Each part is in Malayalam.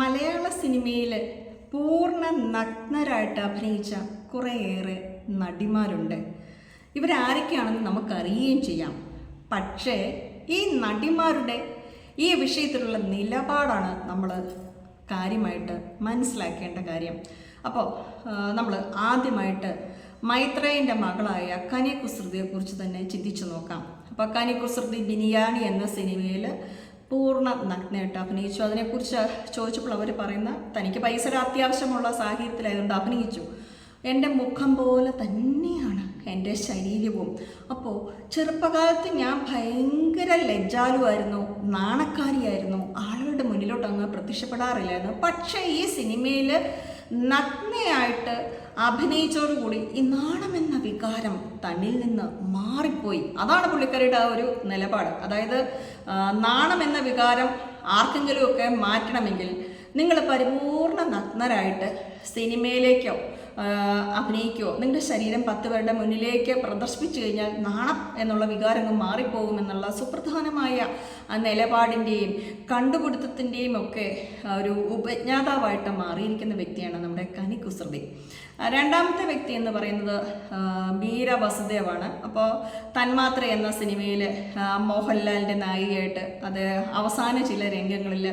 മലയാള സിനിമയിൽ പൂർണ നഗ്നരായിട്ട് അഭിനയിച്ച കുറേയേറെ നടിമാരുണ്ട്. ഇവരാരൊക്കെയാണെന്ന് നമുക്കറിയുകയും ചെയ്യാം. പക്ഷേ ഈ നടിമാരുടെ ഈ വിഷയത്തിലുള്ള നിലപാടാണ് നമ്മൾ കാര്യമായിട്ട് മനസ്സിലാക്കേണ്ട കാര്യം. അപ്പോൾ നമ്മൾ ആദ്യമായിട്ട് മൈത്രേയന്റെ മകളായ കനി കുസൃതിയെക്കുറിച്ച് തന്നെ ചിന്തിച്ചു നോക്കാം. അപ്പോൾ കനി കുസൃതി ബിനിയാണി എന്ന സിനിമയിൽ പൂർണ നഗ്നയായിട്ട് അഭിനയിച്ചു. അതിനെക്കുറിച്ച് ചോദിച്ചപ്പോൾ അവർ പറയുന്ന തനിക്ക് പൈസയുടെ അത്യാവശ്യമുള്ള സാഹചര്യത്തിലായതുകൊണ്ട് അഭിനയിച്ചു. എന്റെ മുഖം പോലെ തന്നെയാണ് എന്റെ ശരീരവും. അപ്പോൾ ചെറുപ്പകാലത്ത് ഞാൻ ഭയങ്കര ലജ്ജാലുമായിരുന്നു നാണക്കാരിയായിരുന്നു. ആളുകളുടെ മുന്നിലോട്ട് അങ്ങ് പ്രത്യക്ഷപ്പെടാറില്ലായിരുന്നു. പക്ഷേ ഈ സിനിമയിൽ നഗ്നയായിട്ട് അഭിനയിച്ചോടുകൂടി ഈ എന്ന വികാരം തന്നിൽ നിന്ന് മാറിപ്പോയി. അതാണ് പുള്ളിക്കാരിയുടെ ആ ഒരു നിലപാട്. അതായത് നാണം എന്ന വികാരം ആർക്കെങ്കിലുമൊക്കെ മാറ്റണമെങ്കിൽ നിങ്ങൾ പരിപൂർണ നഗ്നരായിട്ട് സിനിമയിലേക്കോ അഭിനയിക്കോ നിങ്ങളുടെ ശരീരം പത്ത് പേരുടെ മുന്നിലേക്ക് പ്രദർശിപ്പിച്ചു കഴിഞ്ഞാൽ നാണം എന്നുള്ള വികാരങ്ങൾ മാറിപ്പോകുമെന്നുള്ള സുപ്രധാനമായ നിലപാടിന്റെയും കണ്ടുപിടുത്തത്തിന്റെയും ഒക്കെ ഒരു ഉപജ്ഞാതാവായിട്ട് മാറിയിരിക്കുന്ന വ്യക്തിയാണ് നമ്മുടെ കനി കുസൃതി. രണ്ടാമത്തെ വ്യക്തി എന്ന് പറയുന്നത് ബീര വസുദേവാണ്. അപ്പോൾ തന്മാത്ര എന്ന സിനിമയിൽ മോഹൻലാലിന്റെ നായികയായിട്ട് അത് അവസാന ചില രംഗങ്ങളിൽ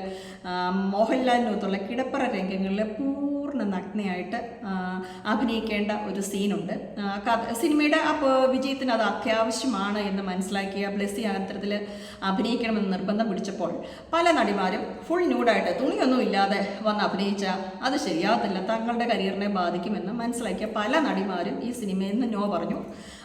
മോഹൻലാലിനൊത്തുള്ള കിടപ്പറ രംഗങ്ങളിൽ പൂർണ നഗ്നയായിട്ട് അഭിനയിക്കേണ്ട ഒരു സീനുണ്ട്. ആ, സിനിമയുടെ അപ്പോൾ വിജയത്തിന് അത് അത്യാവശ്യമാണ് എന്ന് മനസ്സിലാക്കിയ ബ്ലെസ്സി അനന്തരത്തിൽ അഭിനയിക്കണമെന്ന് നിർബന്ധം പിടിച്ചപ്പോൾ പല നടിമാരും ഫുൾ ന്യൂഡായിട്ട് തുണിയൊന്നും ഇല്ലാതെ വന്ന് അഭിനയിച്ച അത് ശരിയാകത്തില്ല തങ്ങളുടെ കരിയറിനെ ബാധിക്കുമെന്ന് മനസ്സിലാക്കിയ പല നടിമാരും ഈ സിനിമയിൽ നിന്ന് നോ പറഞ്ഞു.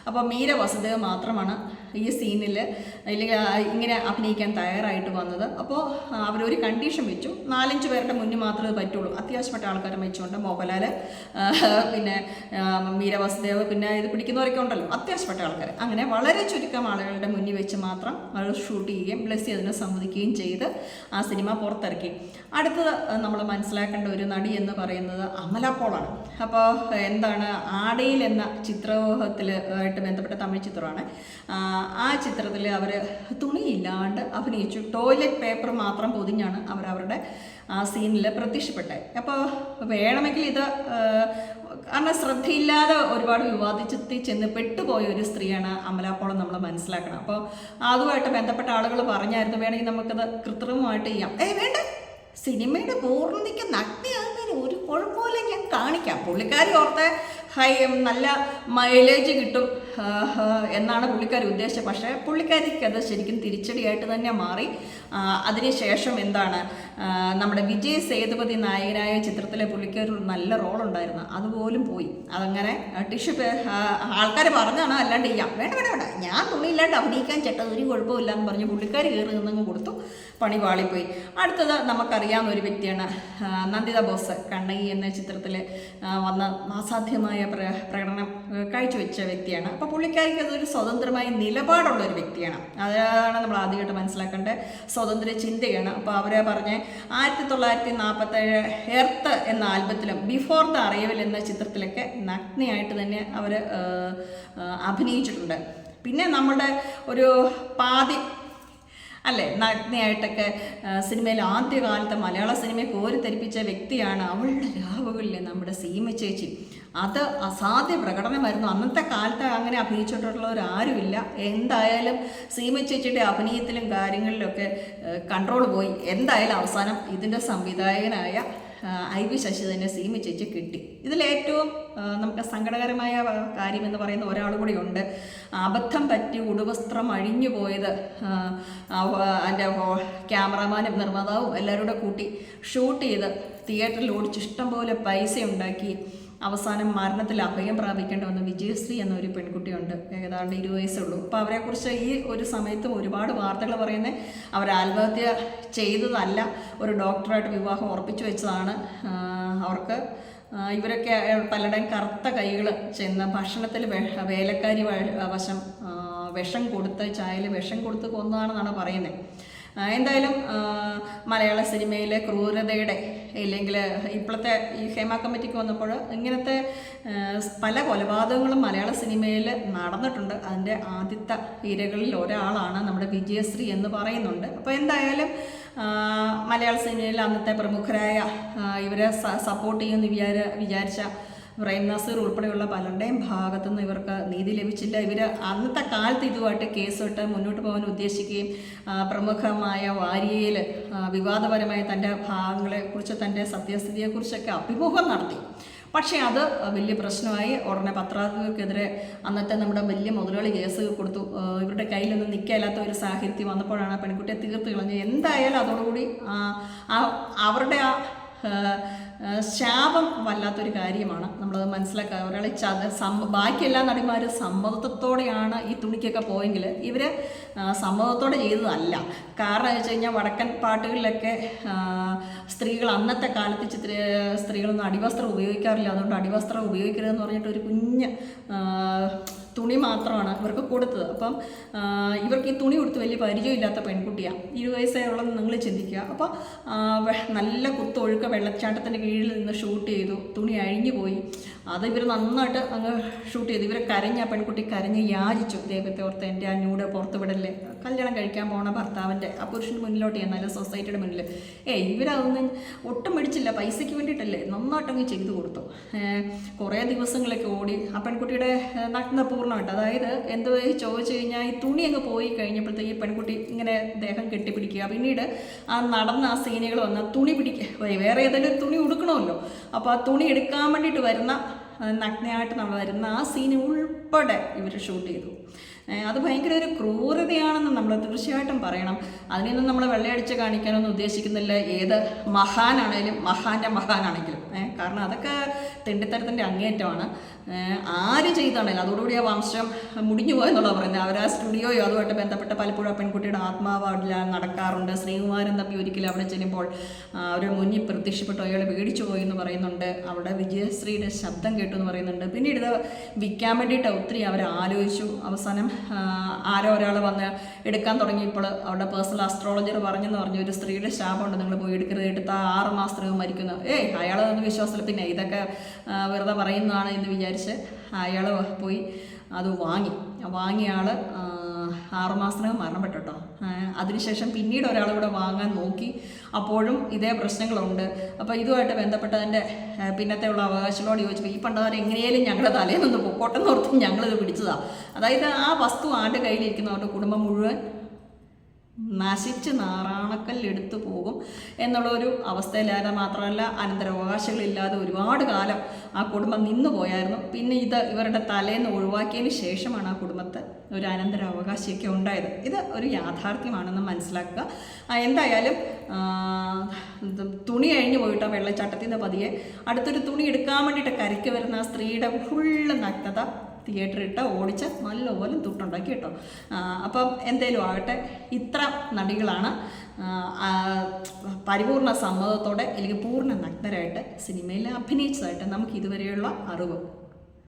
അപ്പോൾ മീര വസുദേവ് മാത്രമാണ് ഈ സീനിൽ അല്ലെങ്കിൽ ഇങ്ങനെ അഭിനയിക്കാൻ തയ്യാറായിട്ട് വന്നത്. അപ്പോൾ ആ, അവരൊരു കണ്ടീഷൻ വെച്ചു. നാലഞ്ച് പേരുടെ മുന്നിൽ മാത്രമേ പറ്റുള്ളൂ. അത്യാവശ്യപ്പെട്ട ആൾക്കാരെ വെച്ചുകൊണ്ട് മോഹൻലാൽ പിന്നെ മീര വസുദേവ് പിന്നെ ഇത് പിടിക്കുന്നവരൊക്കെ ഉണ്ടല്ലോ അത്യാവശ്യപ്പെട്ട ആൾക്കാർ അങ്ങനെ വളരെ ചുരുക്കം ആളുകളുടെ മുന്നിൽ വെച്ച് മാത്രം അവർ ഷൂട്ട് ചെയ്യുകയും ബ്ലസ്സി അതിനെ സമ്മതിക്കുകയും ചെയ്ത് ആ സിനിമ പുറത്തിറക്കി. അടുത്തത് നമ്മൾ മനസ്സിലാക്കേണ്ട ഒരു നടി എന്ന് പറയുന്നത് അമല അപ്പോൾ എന്താണ് ആടയിൽ എന്ന ചിത്രത്തിൽ ആയിട്ട് ബന്ധപ്പെട്ട തമിഴ് ചിത്രമാണ്. ആ ചിത്രത്തിൽ അവർ തുണിയില്ലാണ്ട് അഭിനയിച്ചു. ടോയ്ലറ്റ് പേപ്പർ മാത്രം പൊതിഞ്ഞാണ് അവർ അവരുടെ ആ സീനിൽ പ്രത്യക്ഷപ്പെട്ടെ. അപ്പോൾ വേണമെങ്കിൽ ഇത് കാരണം ശ്രദ്ധയില്ലാതെ ഒരുപാട് വിവാദിച്ചെത്തി ചെന്ന് പെട്ടുപോയ ഒരു സ്ത്രീയാണ് അമലാപ്പോളം നമ്മൾ മനസ്സിലാക്കണം. അപ്പോൾ അതുമായിട്ട് ബന്ധപ്പെട്ട ആളുകൾ പറഞ്ഞായിരുന്നു വേണമെങ്കിൽ നമുക്കത് കൃത്രിമമായിട്ട് ചെയ്യാം. ഏ വേണ്ട. സിനിമയുടെ പൂർണതയ്ക്ക് നഗ്നയാകുന്നതിന് ഒരു കുഴപ്പമില്ല ഞാൻ കാണിക്കാം. പുള്ളിക്കാരി ഓർത്ത് ഹൈ നല്ല മൈലേജ് കിട്ടും എന്നാണ് പുള്ളിക്കാരി ഉദ്ദേശിച്ചത്. പക്ഷേ പുള്ളിക്കാരിക്ക് അത് ശരിക്കും തിരിച്ചടിയായിട്ട് തന്നെ മാറി. അതിനുശേഷം എന്താണ് നമ്മുടെ വിജയ് സേതുപതി നായകനായ ചിത്രത്തിലെ പുള്ളിക്കാരി ഒരു നല്ല റോൾ ഉണ്ടായിരുന്നു. അതുപോലും പോയി. അതങ്ങനെ ടിഷ്യൂ ആൾക്കാർ പറഞ്ഞാണ് അല്ലാണ്ട് ചെയ്യാം വേണ്ട വേണ്ട വേണ്ട. ഞാൻ തുണിയില്ലാണ്ട് അഭിനയിക്കാൻ ചേട്ടത് ഒരു കുഴപ്പമില്ല എന്ന് പറഞ്ഞ് പുള്ളിക്കാരി കയറി നിന്നങ്ങ് കൊടുത്തു. പണി പാളിപ്പോയി അടുത്തത് നമുക്കറിയാവുന്ന ഒരു വ്യക്തിയാണ് നന്ദിത ബോസ്. കണ്ണകി എന്ന ചിത്രത്തിൽ വന്ന അസാധ്യമായ പ്രകടനം കാഴ്ചവെച്ച വ്യക്തിയാണ്. അപ്പോൾ പുള്ളിക്കാരിക്ക് അതൊരു സ്വതന്ത്രമായ നിലപാടുള്ള ഒരു വ്യക്തിയാണ്. അതാണ് നമ്മൾ ആദ്യമായിട്ട് മനസ്സിലാക്കേണ്ട സ്വതന്ത്ര ചിന്തയാണ്. അപ്പോൾ അവരെ പറഞ്ഞ് ആയിരത്തി തൊള്ളായിരത്തി നാൽപ്പത്തേഴ് എർത്ത് എന്ന ആൽബത്തിലും ബിഫോർ ദ അറിയവൽ എന്ന ചിത്രത്തിലൊക്കെ നഗ്നയായിട്ട് തന്നെ അവർ അഭിനയിച്ചിട്ടുണ്ട്. പിന്നെ നമ്മുടെ ഒരു പാതി അല്ലേ? നഗ്നയായിട്ടൊക്കെ സിനിമയിൽ ആദ്യകാലത്ത് മലയാള സിനിമയെ കോരിത്തെരിപ്പിച്ച വ്യക്തിയാണ് അവളുടെ രാവുകളിലെ നമ്മുടെ സീമ ചേച്ചി. അത് അസാധ്യ പ്രകടനമായിരുന്നു. അന്നത്തെ കാലത്ത് അങ്ങനെ അഭിനയിച്ചിട്ടുള്ളവരാരുമില്ല എന്തായാലും സീമ ചേച്ചിയുടെ അഭിനയത്തിലും കാര്യങ്ങളിലൊക്കെ കൺട്രോൾ പോയി. എന്തായാലും അവസാനം ഇതിന്റെ സംവിധായകനായ ഐ വി തന്നെ സീമ ചേച്ചി കിട്ടി. ഇതിലേറ്റവും നമുക്ക് സങ്കടകരമായ കാര്യം എന്ന് പറയുന്ന ഒരാൾ കൂടി ഉണ്ട്. അബദ്ധം പറ്റി ഉടുവസ്ത്രം അഴിഞ്ഞു പോയത് എന്റെ ക്യാമറമാനും നിർമ്മാതാവും എല്ലാവരും കൂടെ കൂട്ടി ഷൂട്ട് ചെയ്ത് തിയേറ്ററിൽ ഓടിച്ച് ഇഷ്ടംപോലെ പൈസ ഉണ്ടാക്കി. അവസാനം മരണത്തിൽ അഭയം പ്രാപിക്കേണ്ട വന്ന വിജയശ്രീ എന്നൊരു പെൺകുട്ടിയുണ്ട്. ഏതാണ്ട് ഇരുപത് വയസ്സുള്ളൂ. അപ്പോൾ അവരെക്കുറിച്ച് ഈ ഒരു സമയത്തും ഒരുപാട് വാർത്തകൾ പറയുന്നത് അവർ ആത്മഹത്യ ചെയ്തതല്ല ഒരു ഡോക്ടറായിട്ട് വിവാഹം ഉറപ്പിച്ചു വെച്ചതാണ്. അവർക്ക് ഇവരൊക്കെ പലരുടെയും കറുത്ത കൈകൾ ചെന്ന് ഭക്ഷണത്തിൽ വേലക്കാരി വശം വിഷം കൊടുത്ത് ചായയിൽ വിഷം കൊടുത്ത് കൊന്നതാണെന്നാണ് പറയുന്നത്. എന്തായാലും മലയാള സിനിമയിലെ ക്രൂരതയുടെ ഇല്ലെങ്കിൽ ഇപ്പോഴത്തെ ഈ ഹേമ കമ്മിറ്റിക്ക് വന്നപ്പോൾ ഇങ്ങനത്തെ പല കൊലപാതകങ്ങളും മലയാള സിനിമയിൽ നടന്നിട്ടുണ്ട്. അതിന്റെ ആദ്യത്തെ ഇരകളിൽ ഒരാളാണ് നമ്മുടെ വിജയശ്രീ എന്ന് പറയുന്നുണ്ട്. അപ്പോൾ എന്തായാലും മലയാള സിനിമയിൽ അന്നത്തെ പ്രമുഖരായ ഇവരെ സപ്പോർട്ട് ചെയ്യുമെന്ന് വിചാര വിചാരിച്ച പ്രേം നസീർ ഉൾപ്പെടെയുള്ള പലരുടെയും ഭാഗത്തു നിന്ന് ഇവർക്ക് നീതി ലഭിച്ചില്ല. ഇവർ അന്നത്തെ കാലത്ത് ഇതുമായിട്ട് കേസിട്ട് മുന്നോട്ട് പോകാൻ ഉദ്ദേശിക്കുകയും പ്രമുഖമായ വാരിയയിൽ വിവാദപരമായ തന്റെ ഭാഗങ്ങളെക്കുറിച്ച് തന്റെ സത്യസ്ഥിതിയെക്കുറിച്ചൊക്കെ അഭിമുഖം നടത്തി. പക്ഷേ അത് വലിയ പ്രശ്നമായി. ഉടനെ പത്രാധിപർക്കെതിരെ അന്നത്തെ നമ്മുടെ വലിയ മുതലാളി കേസ് കൊടുത്തു. ഇവരുടെ കയ്യിലൊന്നും നിൽക്കാത്ത ഒരു സാഹിത്യം വന്നപ്പോഴാണ് ആ പെൺകുട്ടിയെ തീർത്ത് കളഞ്ഞത്. എന്തായാലും അതോടുകൂടി അവരുടെ ആ, ശാപം വല്ലാത്തൊരു കാര്യമാണ്. നമ്മളത് മനസ്സിലാക്കുക ഒരാൾ ചത സമ്മ ബാക്കി എല്ലാ നടിമാരും സമ്മതത്തോടെയാണ് ഈ തുണിക്കൊക്കെ പോയെങ്കിൽ ഇവർ സമ്മതത്തോടെ ചെയ്തതല്ല. കാരണം എന്ന് വെച്ച് കഴിഞ്ഞാൽ വടക്കൻ പാട്ടുകളിലൊക്കെ സ്ത്രീകൾ അന്നത്തെ കാലത്ത് ചിത്ര സ്ത്രീകളൊന്നും അടിവസ്ത്രം ഉപയോഗിക്കാറില്ല. അതുകൊണ്ട് അടിവസ്ത്രം ഉപയോഗിക്കരുതെന്ന് പറഞ്ഞിട്ട് ഒരു കുഞ്ഞ് തുണി മാത്രമാണ് ഇവർക്ക് കൊടുത്തത്. അപ്പം ഇവർക്ക് ഈ തുണി കൊടുത്ത് വലിയ പരിചയമില്ലാത്ത പെൺകുട്ടിയാണ് ഇരുപത് വയസ്സായുള്ളത് നിങ്ങൾ ചിന്തിക്കുക. അപ്പോൾ നല്ല കുത്തൊഴുക്ക വെള്ളച്ചാട്ടത്തിന്റെ കീഴിൽ നിന്ന് ഷൂട്ട് ചെയ്തു. തുണി അഴിഞ്ഞു പോയി. അത് ഇവർ നന്നായിട്ട് അങ്ങ് ഷൂട്ട് ചെയ്തു. ഇവർ കരഞ്ഞ പെൺകുട്ടി കരഞ്ഞ് യാചിച്ചു. ദൈവത്തെ ഓർത്ത് എന്റെ ആ ന്യൂഡ് പുറത്ത് വിടല്ലേ? കല്യാണം കഴിക്കാൻ പോണ ഭർത്താവിന്റെ ആ പുരുഷന് മുന്നിലോട്ട് ചെന്നാലും സൊസൈറ്റിയുടെ മുന്നിൽ ഏ ഇവരതൊന്നും ഒട്ടും പിടിച്ചില്ല പൈസയ്ക്ക് വേണ്ടിയിട്ടല്ലേ? നന്നായിട്ടങ്ങ് ചെയ്തു കൊടുത്തു. കുറേ ദിവസങ്ങളൊക്കെ ഓടി ആ പെൺകുട്ടിയുടെ ഏഹ്, നഗ്ന പൂർണമായിട്ട് അതായത് എന്ത് ചോദിച്ചു കഴിഞ്ഞാൽ ഈ തുണി അങ്ങ് പോയി കഴിഞ്ഞപ്പോഴത്തേക്ക് ഈ പെൺകുട്ടി ഇങ്ങനെ ദേഹം കെട്ടിപ്പിടിക്കുക. പിന്നീട് ആ നടന്ന ആ സീനുകൾ വന്ന തുണി പിടിക്കുക വേറെ ഏതെങ്കിലും തുണി ഉടുക്കണമല്ലോ. അപ്പോൾ ആ തുണി എടുക്കാൻ വേണ്ടിയിട്ട് വരുന്ന നഗ്നയായിട്ട് നമ്മൾ വരുന്ന ആ സീൻ ഉൾപ്പെടെ ഇവർ ഷൂട്ട് ചെയ്തു. അത് ഭയങ്കര ഒരു ക്രൂരതയാണെന്ന് നമ്മൾ തീർച്ചയായിട്ടും പറയണം. അതിനൊന്നും നമ്മൾ വെള്ളയടിച്ച് കാണിക്കാനൊന്നും ഉദ്ദേശിക്കുന്നില്ല. ഏത് മഹാനാണെങ്കിലും മഹാന്റെ മഹാനാണെങ്കിലും. കാരണം അതൊക്കെ തെണ്ടിത്തരത്തിന്റെ അങ്ങേറ്റമാണ്. ആര് ചെയ്താണേലും അതോടുകൂടി ആ വംശം മുടിഞ്ഞു പോയെന്നുള്ളത് പറയുന്നത്. അവർ ആ സ്റ്റുഡിയോയോ അതുമായിട്ട് ബന്ധപ്പെട്ട പലപ്പോഴും ആ പെൺകുട്ടിയുടെ ആത്മാവ് അവിടെ നടക്കാറുണ്ട്. ശ്രീകുമാരൻ തമ്പി ഒരിക്കലും അവിടെ ചെല്ലുമ്പോൾ അവർ മുന്നിൽ പ്രത്യക്ഷപ്പെട്ടു അയാൾ പേടിച്ചു പോയി എന്ന് പറയുന്നുണ്ട്. അവിടെ വിജയശ്രീയുടെ ശബ്ദം കേട്ടു എന്ന് പറയുന്നുണ്ട്. പിന്നീട് ഇത് വിൽക്കാൻ വേണ്ടിയിട്ട് ഒത്തിരി അവർ ആലോചിച്ചു. അവസാനം ആരോ ഒരാൾ വന്ന് എടുക്കാൻ തുടങ്ങിയപ്പോൾ അവരുടെ പേഴ്സണൽ അസ്ട്രോളജർ പറഞ്ഞെന്ന് പറഞ്ഞു. ഒരു സ്ത്രീയുടെ ശാപമുണ്ട്. നിങ്ങൾ പോയി എടുക്കരുത്. എടുത്ത ആറ് മാസത്തിനകം മരിക്കുന്നു. ഏയ് അയാളതൊന്നും വിശ്വാസത്തിൽ പിന്നെ ഇതൊക്കെ വെറുതെ പറയുന്നതാണ് എന്ന് വിചാരിച്ച് അയാൾ പോയി. അത് വാങ്ങി. വാങ്ങിയ ആൾ ആറുമാസത്തിനകം മരണപ്പെട്ടു കേട്ടോ അതിനുശേഷം പിന്നീട് ഒരാൾ കൂടെ വാങ്ങാൻ നോക്കി. അപ്പോഴും ഇതേ പ്രശ്നങ്ങളുണ്ട്. അപ്പോൾ ഇതുമായിട്ട് ബന്ധപ്പെട്ടതിന്റെ പിന്നത്തെ ഉള്ള അവകാശങ്ങളോട് ചോദിച്ചപ്പോൾ ഈ പണ്ടവർ എങ്ങനെയാലും ഞങ്ങളുടെ തലേന്നൊന്ന് നിന്ന് പൊക്കോട്ടെന്ന് ഓർത്ത് ഞങ്ങളിത് പിടിച്ചതാണ് അതായത് ആ വസ്തു ആന്റെ കയ്യിലിരിക്കുന്നവരുടെ കുടുംബം മുഴുവൻ നശിച്ച് നാറാണക്കല്ലെടുത്തു പോകും എന്നുള്ളൊരു അവസ്ഥയിലായത് മാത്രമല്ല അനന്തരാവകാശങ്ങളില്ലാതെ ഒരുപാട് കാലം ആ കുടുംബം നിന്നു പോയായിരുന്നു. പിന്നെ ഇത് ഇവരുടെ തലേന്ന് ഒഴിവാക്കിയതിന് ശേഷമാണ് ആ കുടുംബത്തെ ഒരു അനന്തരാവകാശിയൊക്കെ ഉണ്ടായത്. ഇത് ഒരു യാഥാർത്ഥ്യമാണെന്ന് മനസ്സിലാക്കുക. എന്തായാലും തുണി കഴിഞ്ഞു പോയിട്ട് വെള്ളച്ചാട്ടത്തിൽ നിന്ന് പതിയെ അടുത്തൊരു തുണി എടുക്കാൻ വേണ്ടിയിട്ട് കരയ്ക്ക് വരുന്ന ആ സ്ത്രീയുടെ ഫുള്ള് നഗ്നത തിയേറ്ററിൽ ഇട്ട് ഓടിച്ച് നല്ലപോലെ തുട്ടുണ്ടാക്കി കേട്ടോ. അപ്പം എന്തേലും ആകട്ടെ ഇത്ര നടികളാണ് പരിപൂർണ സമ്മതത്തോടെ അല്ലെങ്കിൽ പൂർണ നഗ്നരായിട്ട് സിനിമയിൽ അഭിനയിച്ചതായിട്ട് നമുക്ക് ഇതുവരെയുള്ള അറിവ്.